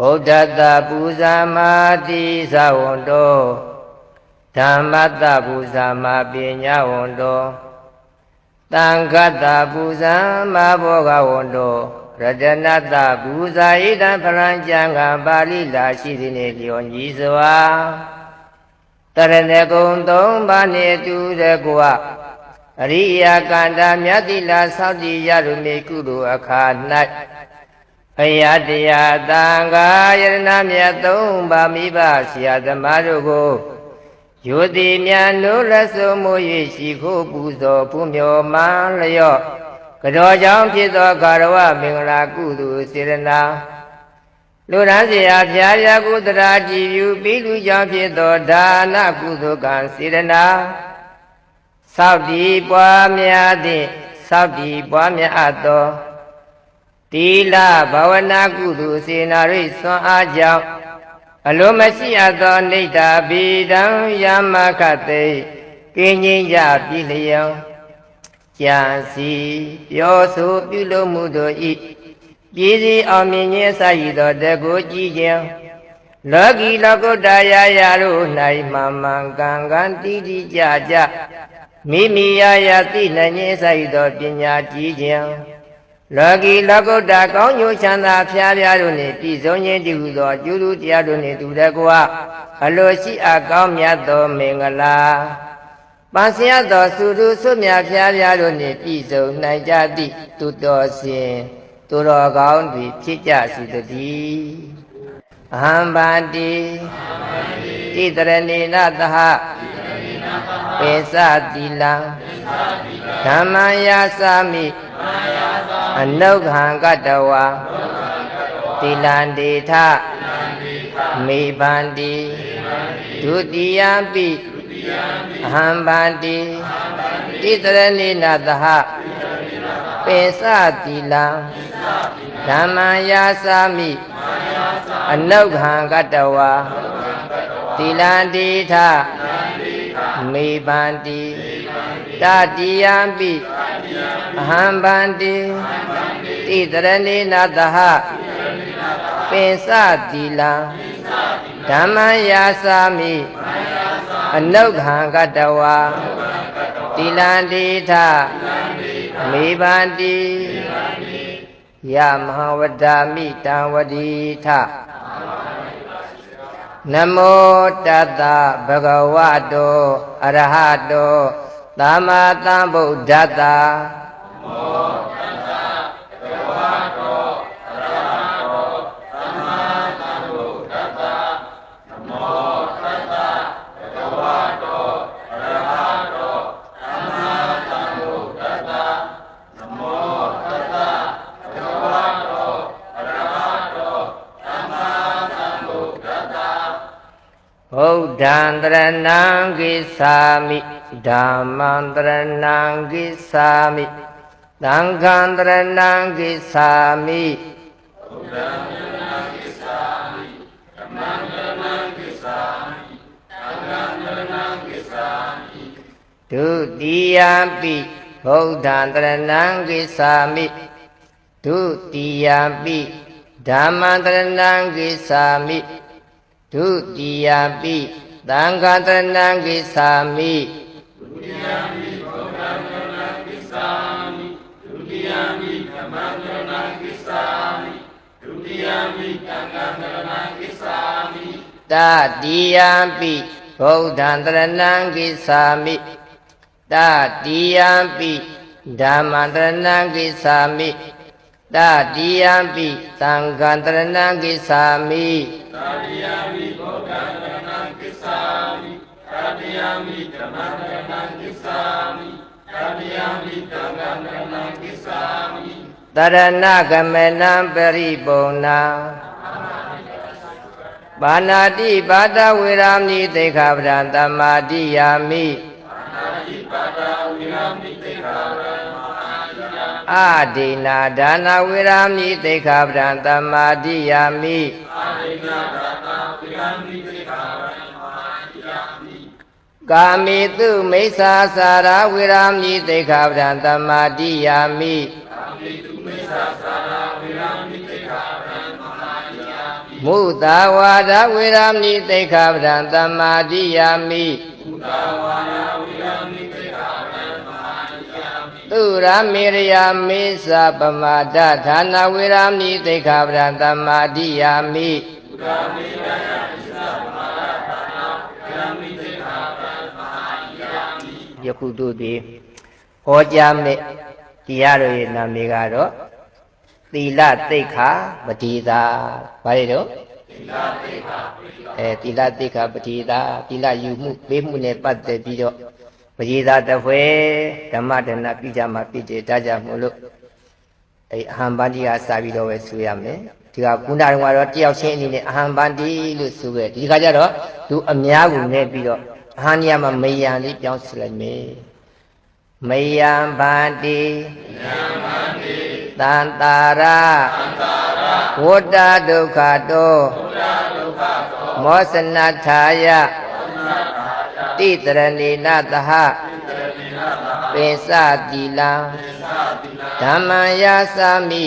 ဗုဒ္ဓတ္တပူဇာမာတိသဝန္တောဓမ္မတ္တပူဇာမာပညာဝန္တောတံဃတ္တပူဇာမာဘောဂဝန္တောရတနတ္တပူဇာဣဒံဖလံကျမ်းကပါဠိလာရှိသည်နှင့်လျော်ညီစွာတရဏဂုံသုံးပါးနှင့်တူတဲ့ကွာအရိယာကန္တာမြတ်တိလာသောတိရရုမေကုသိုလ်အခါ၌ ဘုရားတရားတန်ခါယရဏမြတ်သုံးပါမိဘဆရာသမားတို့ကိုယောတိမြတ်လို့လက်စုံမှု၍ရှိခိုးပူဇော်ဖူးမြော်မှလျော့ကတော်ကြောင့်ဖြစ်သောကာရဝမင်္ဂလာကုသိုလ်စေရနာလူရန်စရာဖျားရာကုသရာကြည်ယူပြီးလူကြောင့်ဖြစ်သောဒါနကုသိုလ်ကံစေရနာသောက်တည်ပွားများသည့်သောက်တည်ပွားများအပ်သော တိလဘာဝနာကုသိုလ်စေနာရိစွမ်းအားကြောင့်အလိုမရှိအပ်သောနေတ္တာဘိဒံယမခတေကင်းငြိမ်းကြပြီလျောင်းကြံစီပြောဆိုပြုလို့မှုတို့ဤပြည်စည်းအောင်မြင်ခြင်းစရည်သောတကုကြည်ခြင်းလောကီလောကုတ္တရာရာတို့၌မှန်မှန်ကန်ကန်တည်တည်ကြကြမိမိရာရာသိနိုင်ခြင်းစရည်သောပညာကြည်ခြင်း လောကီလောကုတ္တကောင်းကျိုးချမ်းသာဖျားဖျားတို့နှင့်ပြည်စုံခြင်းတည်ဟူသောကျူးလူတရားတို့နှင့်တူတဲ့ကွာအလိုရှိအပ်ကောင်းမြတ်သောမင်္ဂလာပန်းစရသောသုရုဆွမြဖျားဖျားတို့နှင့်ပြည်စုံနိုင်ကြသည့်သူတော်စင်သူတော်ကောင်းတွေဖြစ်ကြစီတည်းအဟံပါတိတိတရဏေနသဟပေသတိလံဓမ္မယာသမိ အနုခံကတဝါတိလံဒေထမေဗန္တိဒုတိယပိအဟံဗန္တိတိတရဏိနသဟပေသတိလံဓမ္မယာသမိအနုခံကတဝါတိလံဒေထမေဗန္တိတတိယပိ အဟံဗန္တိတိတရဏိနသဟပင်စတိလံဓမ္မယာစာမိအနုခံကတဝါတိလံတိထမေဗန္တိယမဟာဝဒ္ဓမိတံဝတိထနမောတတဗဂဝတောအရဟတော သမ္မာသမ္ဗုဒ္ဓတ္တမောတတဗဂဝတောအရဟတောသမ္မာသမ္ဗုဒ္ဓတ္တနမောတတဗဂဝတောအရဟတောသမ္မာသမ္ဗုဒ္ဓတ္တနမောတတဗဂဝတောအရဟတောသမ္မာသမ္ဗုဒ္ဓတ္တဗုဒ္ဓံတရဏံကိသာမိ ဓမ္မံတရဏံကိသာမိသံဃံတရဏံကိသာမိဘုရားတရဏံကိသာမိဓမ္မံတရဏံကိသာမိသံဃံတရဏံကိသာမိဒုတိယပိဘုဒ္ဓံတရဏံကိသာမိဒုတိယပိဓမ္မံတရဏံကိသာမိဒုတိယပိသံဃာတရဏံကိသာမိ ဒုတိယပိဘုရားတရဏံကိသာမိဒုတိယပိဓမ္မံတရ ပိဓမ္မံတရဏံကိသာမိတတိယပိသံဃာတရဏံကိသာမိတရဏကမေနံပရိပုံနာပါဏာတိပါဒဝေရာမိသိခာပဒံတမ္မာတိယာမိပါဏာတိပါဒဝေရာမိသိခာပဒံအာဒိနာဒါနဝေရာမိသိခာပဒံတမ္မာတိယာမိအာဒိနာဒါ ကာမေတုမိစ္ဆာစာရဝေရာမိသိခာပဒံတမ္မာတိယာမိကာမေတုမိစ္ဆာစာရဝေရာမိသိခာပဒံတမ္မာတိယာမိမုသာဝါဒဝေရမဏိသိက္ခာပဒံသမ္မာတိယာမိသူရမေရယာမေသပမာဒဌာနဝေရမဏိသိက္ခာပဒံသမ္မာတိယာမိယ ခုတို့သည်ဟောကြားမဲ့တရားတော်ရဲ့နာမည်ကတော့သီလသိက္ခာပတိတာဘာလဲတော့သီလသိက္ခာပတိတာအဲသီလသိက္ခာပတိတာသီလယူမှုပေးမှုနဲ့ပတ်သက်ပြီးတော့ပတိတာတဖွဲဓမ္မဒနာပြကြမှာပြည့်တဲ့ဒါကြမို့လို့အဲအဟံပန္တိကစာပြီးတော့ပဲဆိုရမယ်ဒီကကုဏတော်ကတော့တယောက်ချင်းအနေနဲ့အဟံပန္တိလို့ဆိုခဲ့ဒီခါကျတော့သူအများကိုနဲ့ပြီးတော့ အဟံညမှာမေယံလေးပြောင်းစလိုက်မယ်မယံဗန္တိမယံဗန္တိတန်တာရဝတ္တဒုက္ခတောမောစနထာယတိတရဏိနသဟပိစတိလံဓမ္မယသာမိ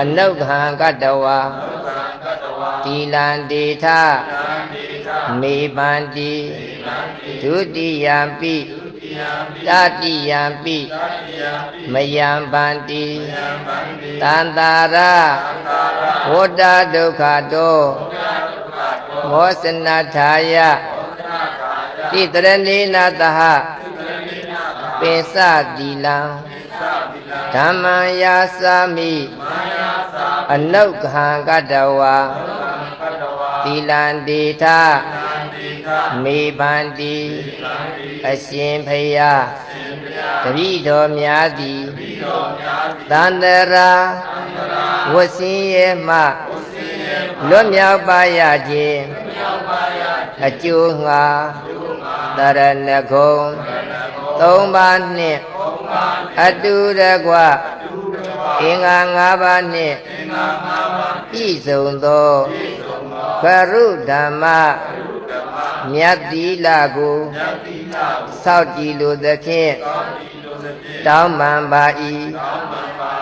အနုခံကတဝါတိလံဒေထ မေပန္တိဒုတိယံပိတတိယံပိမယံပန္တိတန္တာရဝတ္တဒုက္ခတောမောစနထာယတိတရဏိနသဟပိစတိလံဓမ္မယာသာမိအနုခံကတဝါ သီလံဒေထမေပန္တိအရှင်ဖယားတပိတော်များသည်သန္တရာဝဆင်းရဲမှလွတ်မြောက်ပါရခြင်းအကျိုးငါတရဏဂုံသုံးပါးနှင့်အတူတကွ အင်္ဂါ၅ပါးနှင့်ပြည့်စုံသောခရုဓမ္မမြတ်တိလကိုစောက်ကြည်လိုသဖြင့်တောင်းပန်ပါ၏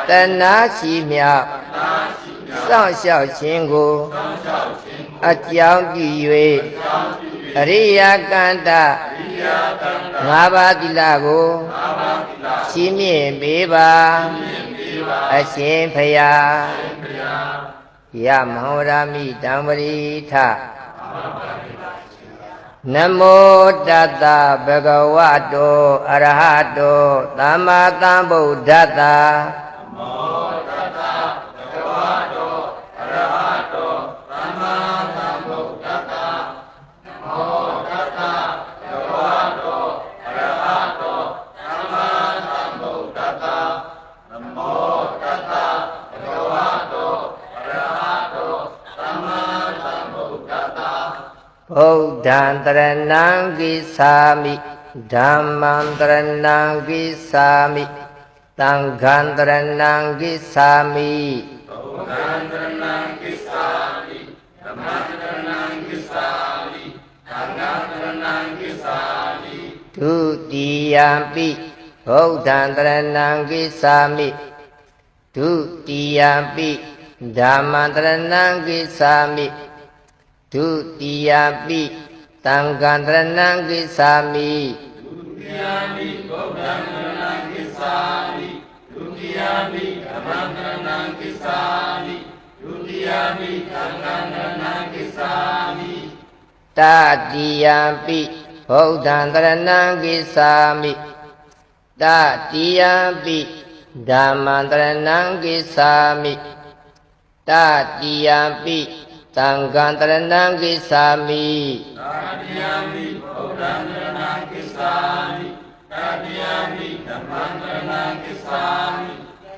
တဏှာရှိမြောက်စောင့်ရှောက်ခြင်းကိုအကြောင်းပြု၍အရိယာကန္တငါးပါးသီလကိုရှင်းမြင်ပေးပါ အရှင်ဖယားယမဟောရမိတံပရိထနမောတတ္တဗဂဝတောအရဟတောသမ္မာသမ္ဗုဒ္ဓတ္တနမောတတ္တဗဂဝတောအရဟတောသမ္မာသမ္ဗုဒ္ဓတ္တနမောတတ္တဗဂဝတောအရဟတောသမ္မာသမ္ဗုဒ္ဓတ္တနမောတတ္တဗဂဝတောအရဟတောသမ္မာသမ္ဗုဒ္ဓတ္တဗု ဒ္ဓံတရဏံကိသာမိဓမ္မံတရဏံကိသာမိသံဃံတရဏံကိသာမိဗုဒ္ဓံတရဏံကိသာမိဓမ္မံတရဏံကိသာမိသံဃံတရဏံကိသာမိဒုတိယံပိဗုဒ္ဓံတရဏံကိသာမိဒုတိယံပိဓမ္မံတရဏံကိသာမိဒုတိယပိ တံဃံတရဏံကိသာမိဒုတိယပိဗုဒ္ဓံတရဏံကိသာမိဒုတိယပိဓမ္မံတရဏံကိသာမိဒုတိယပိသံဃံတရဏံကိသာမိတတိယပိဗုဒ္ဓံတရဏံကိသာမိတတိယပိဓမ္မံတရဏံကိသာမိတတိယပိ သံဃံတရဏံကိသာမိတာတိယမိဗုဒ္ဓံတရဏံကိသာမိတာတိယမိဓမ္မံတရဏံကိသာမိ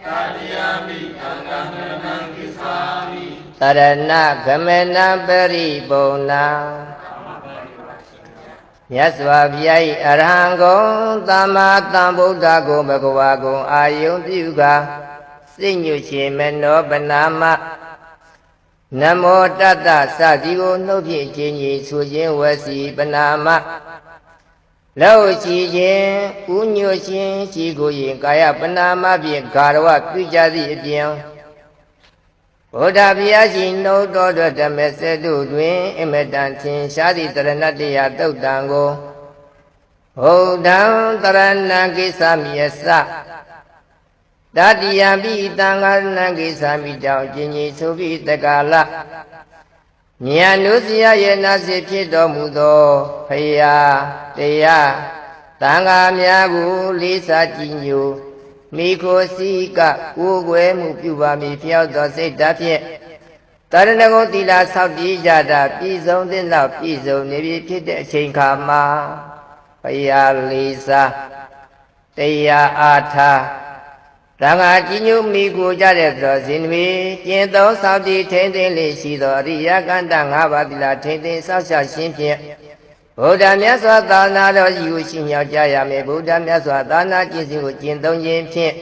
တာတိယမိသံဃံတရဏံကိသာမိတရဏဂမနပရိပုံနာမြတ်စွာဘုရား၏အရဟံဂုံသမ္မာသမ္ဗုဒ္ဓဂုံဘဂဝါဂုံအာယုံပြုကာစိတ်ညွရှင်မနောပနာမ နမောတတ္တစသည်ကိုနှုတ်ဖြင့်ခြင်းကြီးဆိုခြင်းဝစီပနာမလောရှိခြင်းဥညွရှင်ရှိကိုရင်ကာယပနာမဖြင့်ဂါရဝပြုကြသည့်အပြင်ဗုဒ္ဓဘုရားရှင်နှုတ်တော်တော်ဓမ္မစတုတွင်အမတန်ထင်ရှားသည့်တရဏတရားတုတ်တံကိုဘုဒ္ဓံတရဏကိစ္စမိယစ တတိယပိတံဃာဏကိစ္စမိတောင်ကျင်ကြီးဆိုပြီးတက္ကလဉာဏ်တို့စရရဲ့နာစီဖြစ်တော်မူသောဖရာတရားတန်ဃာများကိုလေးစားကြည်ညိုမိခိုစီကကိုယ်ွယ်မှုပြုပါမည်ဖျောက်သောစိတ်ဓာတ်ဖြင့်တရဏဂုံသီလဆောက်တည်ကြတာပြည်စုံတဲ့နောက်ပြည်စုံနေပြီဖြစ်တဲ့အချိန်ခါမှာဖရာလေးစားတရားအားထား တန်ဃာကြီးညိုမိကိုကြတဲ့သောဇင်တွေကျင့်သောစောင့်တည်ထိမ့်သိမ့်လေးရှိသောအရိယကန္တ၅ပါးသီလထိမ့်သိမ့်ဆောက်ရှောက်ခြင်းဖြင့်ဗုဒ္ဓမြတ်စွာသာနာတော်ကြီးကိုရှင်မြောက်ကြရမယ်ဗုဒ္ဓမြတ်စွာသာနာကျင့်စဉ်ကိုကျင့်သုံးခြင်းဖြင့်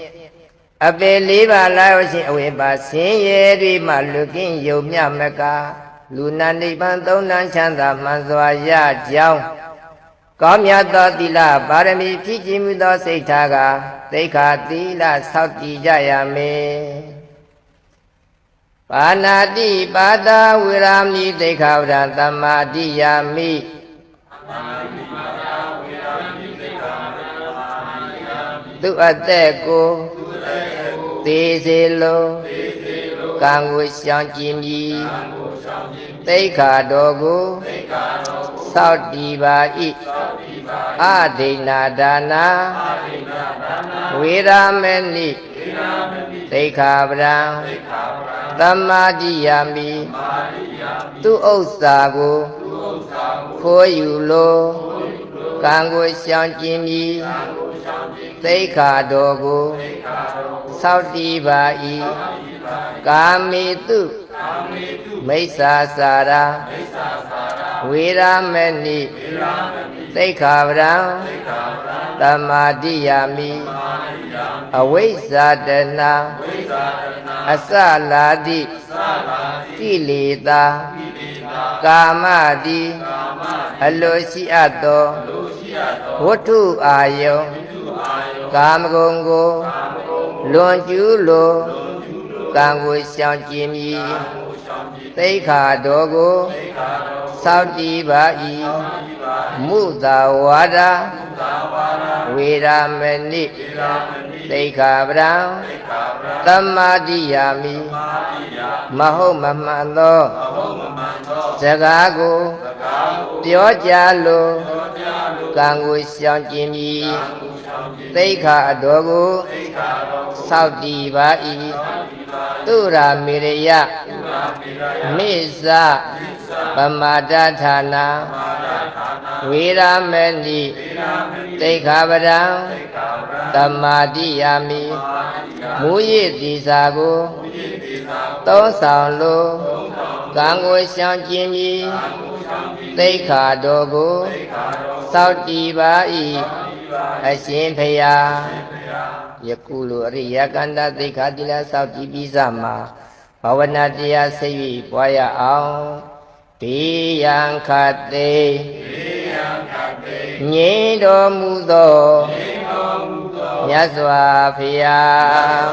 အပေလေးပါးလာရရှင်အဝိပါဆင်းရဲတွေမှလွတ်ကင်းယုံမြမကလူနာနိဗ္ဗာန်သုံးတန်းချမ်းသာမှန်စွာရကြောင်း ကောင်းမြတ်သောသီလပါရမီဖြစ်ခြင်းမူသောစိတ်ထားကသိက္ခာသီလဆောက်တည်ကြရမယ်ပါဏာတိပါဒဝေရာမိသိက္ခာဝရသမ္မာတိယာမိသူအသက်ကိုသေစေလိုကံကိုရှောင်ကြည်မည်သိက္ခာတော်ကိုသောက် တည်ပါ၏အဒိဏဒါနာဝေရမေနိသိက္ခာပဒံသမ္မာတိယာမိသူဥစ္စာကိုခိုးယူလိုကံကိုရှောင်ကျင်မည် သိက္ခာတော်ကိုသောက်တည်ပါ၏ကာမေတုမိစ္ဆာစာရာဝေရမေနိသိက္ခာပဒံသမ္မာတိယာမိအဝိဇ္ဇာတနာအစလာတိကိလေသာကာမတိအလိုရှိအပ်သောဝတ္ထုအာယုံ ကာမဂုဏ်ကိုလွန်ကျူးလိုကံကိုရှောင်ကျင်မည်သိက္ခာတော်ကိုသောက်တည်ပါ၏မုသာဝါဒဝေရမဏိသိက္ခာပဒံသမ္မာတိယာမိမဟုတ်မမှန်သောစကားကိုပြောကြလိုကံကိုရှောင်ကျင်မည် သိက္ခာတော်ကိုသောက်တည်ပါ၏သူရာမေရယမိစ္ဆပမာဒဌာနာဝေရမေနိသိက္ခာပဒံသမာတိယာမိမူရည်တိစာကိုသုံးဆောင်လိုကံကိုရှောင်ကျင်ပြီးသိက္ခာတော်ကိုစောင့်တည်ပါ၏ အရှင်ဖယားယခုလိုအရိယကန္တသိက္ခာတိလစောင့်တည်ပြီးစမှာဘာဝနာတရားစိတ်၍ပွားရအောင်ဘေးရန်ခတ်သိငြိမ်းတော်မူသောမြတ်စွာဘုရား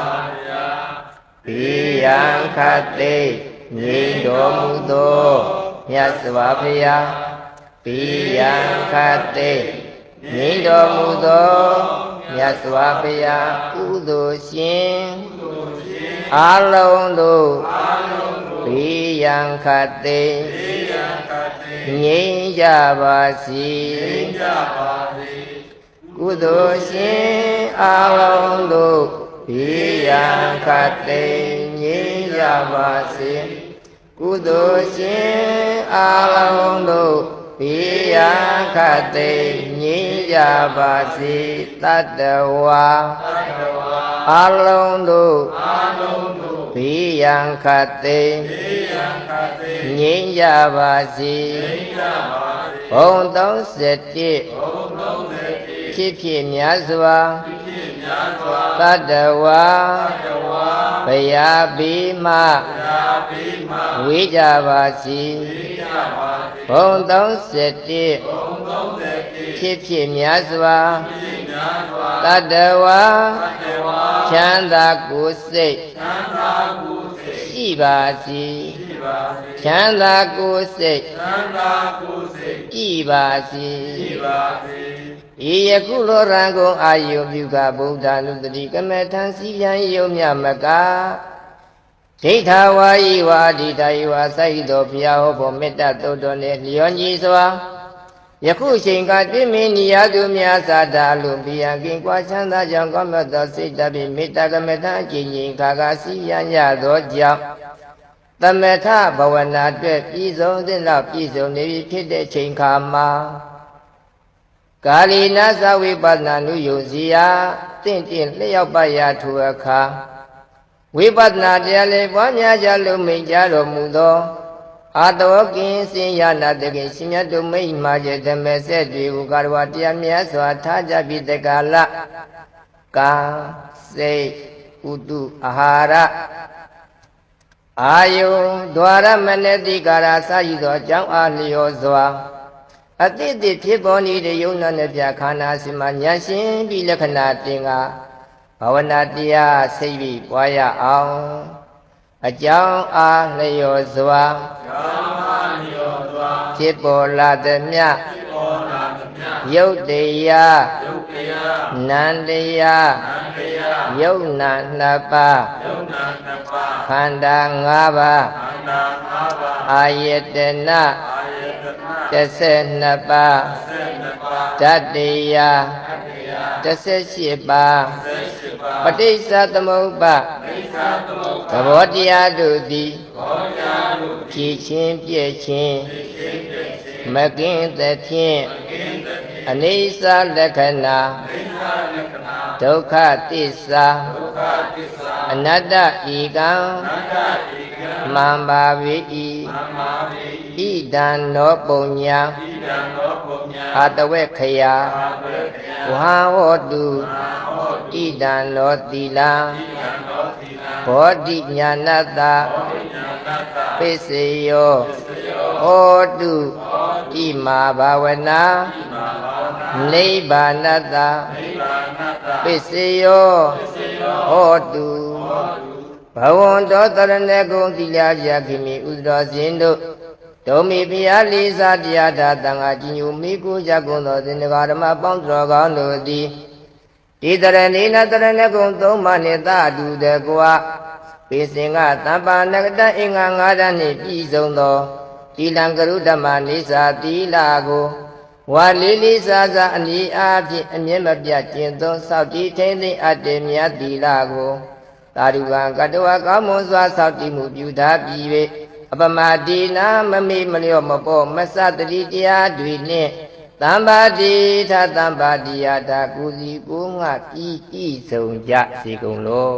ဘေးရန်ခတ်သိငြိမ်းတော်မူသောမြတ်စွာဘုရားဘေးရန်ခတ် သိငြိမ်းတော်မူသောမြတ်စွာဘုရားကုသိုလ်ရှင်အာလုံးတို့ဘေးရန်ခတ်သိငြိမ်းကြပါစေကုသိုလ်ရှင်အာလုံးတို့ဘေးရန်ခတ်သိငြိမ်းကြပါစေကုသိုလ်ရှင်အာလုံးတို့ ဘေးရန်ခတ်သိငြိမ်းကြပါစေတတ္တဝါအာလုံးတို့ဘေးရန်ခတ်သိငြိမ်းကြပါစေဘုံ31 ဖြစ်ဖြစ်များစွာတတ္တဝါဘုရားဘိမဝေးကြပါစေဘုံ31ဖြစ်ဖြစ်များစွာတတ္တဝါချမ်းသာကိုယ်စိတ်ရှိပါစေရှိပါစေချမ်းသာကိုယ်စိတ်သံသာကိုယ်စိတ်ကြည်ပါစေရှိပါစေ ဤယခုလောရံကုန်အာယုပြုကဗုဒ္ဓ ानु တတိကမေထံစီပြန်ယုံမြမကဒိဋ္ဌာဝါယီဝါဒိဋ္ဌာယီဝါစိုက်တော်ဘုရားဟောဖို့မေတ္တာတုတ်တော်နဲ့လျောညီစွာယခုချိန်ကပြည့်မင်းနိယသူများသာတာလို့ဘီယံကင်ကွာချမ်းသာကြောင့်ကောင်းမြတ်သောစိတ်တပိမေတ္တာကမေထံအကျဉ်းချင်းခါခါစီပြန်ရသောကြောင့်သမထဘဝနာအတွက်ပြည်စုံသင့်တော့ပြည်စုံနေပြီဖြစ်တဲ့ချိန်ခါမှာ ကာလီနာသဝိပဿနာနုယုံစီယာတင့်တင့်လျှောက်ပတ်ရထူအခါဝိပဿနာတရားလေးပွားများကြလို့မိန်ကြတော်မူသောအာတောကင်းစင်ရနာတကင်ရှင်မြတ်တို့မိတ်မှာကျဓမ္မဆက်တွေကိုကာရဝတရားမြတ်စွာထားကြပြီးတက္ကလကာစိတ်ဥတုအာဟာရအာယုဒွါရမနတိကာရစယူသောအကြောင်းအားလျော်စွာ အတိတ်ဖြစ်ပေါ်နေတဲ့ယုံနာနဲ့ပြခန္ဓာစီမှာဉာဏ်ရှင်ပြီးလက္ခဏာတင်ကဘာဝနာတရားစိတ်ပြီးပွားရအောင်အကြောင်းအားလျော်စွာကာမနိယောသွာဖြစ်ပေါ်လာသည်မြပေါ်လာသမျှယုတ်တရားယုတ်တရားနန္တရားနံတရားယုတ်နာနှစ်ပါးယုတ်နာနှစ်ပါးခန္ဓာ၅ပါးခန္ဓာ၅ပါးအာယတနအာ ယတနာ12ပါး12ပါးဓာတ္တရားအတ္တယ18ပါး18ပါးပဋိစ္စသမုပ္ပါမိစ္ဆာသမုပ္သပါဘောတရားတို့သည်ဘောညာတို့ကြည်ချင်းပြည့်ချင်းသိခြင်းတည်းခြင်းမကင်းသဖြင့်ကင်းတည်းအနိစ္စလက္ခဏာမိစ္ဆာလက္ခဏာဒုက္ခသစ္စာဒုက္ခသစ္စာအနတ္တဤကံအနတ္တဧကံမှန်ပါ ပေသမ္မာဝေ၏ဣဒံနောပုံညာဣဒံသောပုညံအာတဝေခယာအာဝေခယဝဟဟောတုအာဟောတိဣဒံနောသီလံဣဒံသောသီလံဘောဓိညာဏတ္တဘောဓိညာတတ္တပိစေယောသယောဟောတုဣမာဘာဝနာဣမာဘာဝနာနိဗ္ဗာနတ္တနိဗ္ဗာနတ္တပိစေယောသယောဟောတုဘဝန္တောတရဏဂုံသီလပြခိမိဥဒ္ဒောစဉ်တို့ ဒုံမီဘုရားလေးစားတရားသာတန်ခါကြီးညိုမိကိုကြကုန်သောသင်္ဃာဓမ္မပေါင်းတော်ကောင်းတို့သည်ဒီတရဏိနတရဏဂုံသုံးပါးနှင့်သာတူတဲ့ကွာပိစင်ကတမ္ပါနကတအင်္ဂါ၅ဓာတ်နှင့်ပြည့်စုံသောတိလံကရုဓမ္မနိစ္စသီလကိုဝါလေးလေးစားစားအနည်းအားဖြင့်အမြင့်မပြတ်ကျင့်သောစောင့်တည်ထိန်သိမ်းအပ်တဲ့မြတ်သီလကိုသာဓုကံကတဝကောင်းမွန်စွာဆောက်တည်မှုပြုထားပြီး၍ အပမတိနာမမေ့မလျော့မပေါ့မဆတတိတရားတွေနှင့်တမ္ပါတိထတမ္ပါတိယတာကုစီကိုငါဤဤဆုံးကြစေကုန်လော